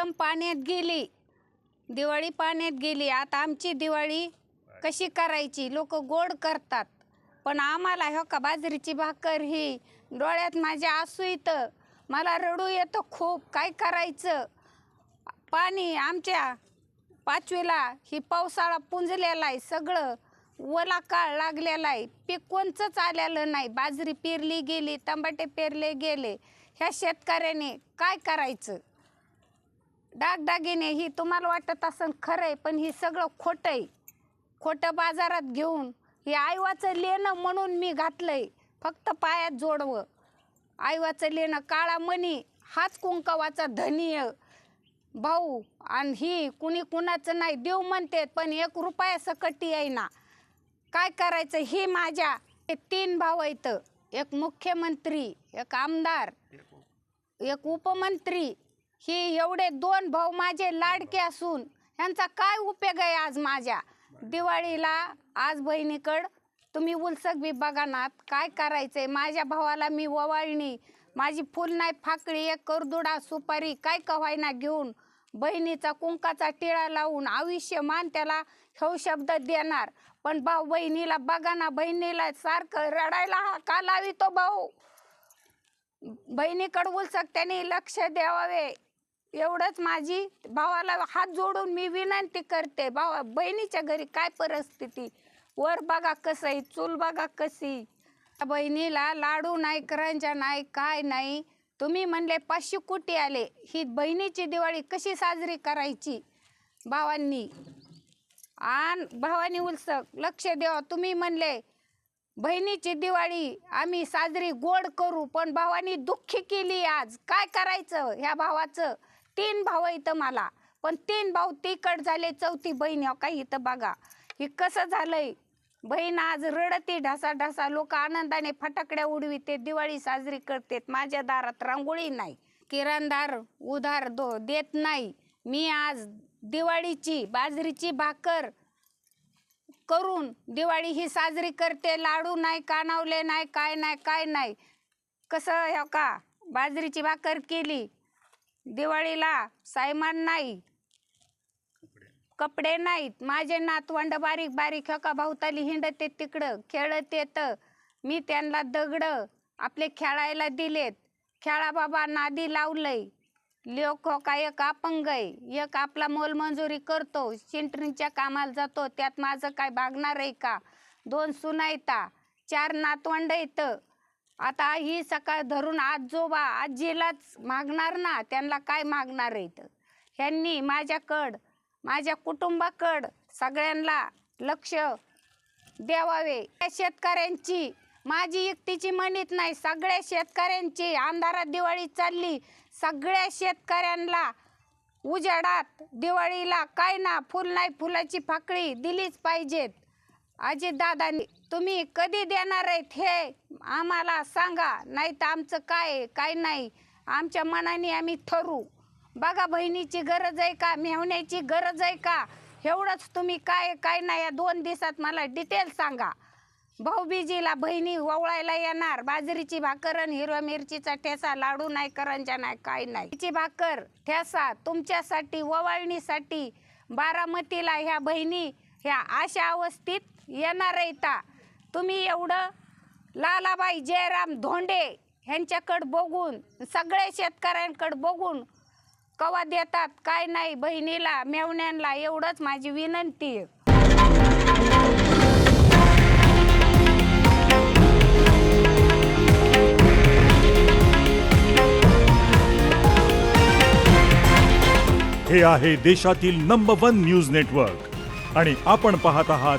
एकदम पाण्यात गेली. दिवाळी पाण्यात गेली. आता आमची दिवाळी कशी करायची? लोक गोड करतात. पण आम्हाला हो का बाजरीची भाकर ही डोळ्यात माझ्या आसू येतं. मला रडू येतं खूप. काय करायचं? पाणी आमच्या पाचवीला ही पावसाळा पुंजलेला आहे सगळं. ओला काळ लागलेला आहे. पीक कोणचंच आलेलं नाही. बाजरी पेरली गेली तंबाटे पेरले गेले. ह्या शेतकऱ्याने काय करायचं? डागडागिने ही तुम्हाला वाटत असन खरं आहे पण ही सगळं खोटं आहे खोटं बाजारात घेऊन हे आईवाचं लेणं म्हणून मी घातलंय फक्त पायात जोडवं. आईवाचं लेणं काळा मणी हाच कुंकवाचा धनी आहे. भाऊ आणि ही कुणी कुणाचं नाही देव म्हणते पण एक रुपया सकटी आहे ना काय करायचं हे माझ्या हे तीन भाऊ आहेत. एक मुख्यमंत्री एक आमदार एक उपमंत्री हे एवढे दोन भाऊ माझे लाडके असून ह्यांचा काय उपयोग आहे आज माझ्या? दिवाळीला आज बहिणीकड तुम्ही उलसक बी बघा ना काय करायचंय? माझ्या भावाला मी ओवाळणी माझी फुल नाही फाकळी एक करदुडा सुपारी काय कवायना घेऊन बहिणीचा कुंकाचा टिळा लावून आयुष्यमान त्याला हे शब्द देणार. पण भाऊ बहिणीला बघा ना बहिणीला सारखं रडायला हा का लावितो भाऊ? बहिणीकडे उलसक त्यांनी लक्ष द्यावे एवढंच माझी भावाला हात जोडून मी विनंती करते भावा बहिणीच्या घरी काय परिस्थिती? वर बघा कसं आहे चूल बघा कशी. बहिणीला लाडू नाही करंजा नाही काय नाही. तुम्ही म्हणले पाचशे कोटी आले. ही बहिणीची दिवाळी कशी साजरी करायची? भावांनी. आण भावानी उलसक लक्ष द्यावा तुम्ही म्हणले बहिणीची दिवाळी आम्ही साजरी गोड करू पण भावानी दुःखी केली आज. काय करायचं ह्या भावाचं? तीन भाऊ इथं मला. पण तीन भाऊ तिकड झाले चौथी बहीण हो काही इथं बघा. हे कसं झालंय? बहीण आज रडती ढासा ढासा लोक आनंदाने फटाकड्या उडविते दिवाळी साजरी करतेत. माझ्या दारात रांगोळी नाही. किराणदार उधार दो देत नाही. मी आज दिवाळीची बाजरीची भाकर करून दिवाळी ही साजरी करते. लाडू नाही कानावले नाही काय नाही काय नाही. कसं ह्या हो का? बाजरीची भाकर केली दिवाळीला सायमान नाही. कपडे नाहीत. माझे नातवंड बारीक बारीक हका भावताली हिंडत तिकडं खेळत येतं. मी त्यांना दगड आपले खेळायला दिलेत. खेळा बाबा नादी लावलंय. लोक हो का एक अपंग आहे. एक आपला मोलमंजुरी करतो. चिंटणीच्या कामाला जातो. त्यात माझं काय भागणार आहे का? दोन सुनायता चार नातवंड येतं आता ही सकाळ धरून आजोबा आजीलाच मागणार ना त्यांना काय मागणार आहेत ह्यांनी माझ्याकड माझ्या कुटुंबाकड सगळ्यांना लक्ष द्यावावे. त्या शेतकऱ्यांची माझी एकटीची म्हणत नाही सगळ्या शेतकऱ्यांची अंधारात दिवाळी चालली. सगळ्या शेतकऱ्यांना उजाडात दिवाळीला काय ना फुल नाही फुलाची फाकळी दिलीच पाहिजेत. अजित दादांनी तुम्ही कधी देणार आहेत हे आम्हाला सांगा. नाही तर आमचं काय काय नाही. आमच्या मनाने आम्ही ठरू. बघा बहिणीची गरज आहे का मेहण्याची गरज आहे का? एवढंच तुम्ही काय काय नाही या दोन दिवसात मला डिटेल सांगा. भाऊबीजीला बहिणी ओवळायला येणार. बाजरीची भाकर आणि हिरव्या मिरचीचा ठेसा लाडू नाही करंजा नाही काय नाही. तिची भाकर ठेसा तुमच्यासाठी ओवाळणीसाठी बारामतीला ह्या बहिणी ह्या अशा अवस्थेत येणार येता तुम्ही एवढं लालाबाई जयराम धोंडे ह्यांच्याकडं बघून सगळ्या शेतकऱ्यांकडं बघून कवा देतात काय नाही बहिणीला मेवण्यांना एवढंच माझी विनंती आहे. हे आहे देशातील नंबर वन न्यूज नेटवर्क आणि आपण पाहत आहात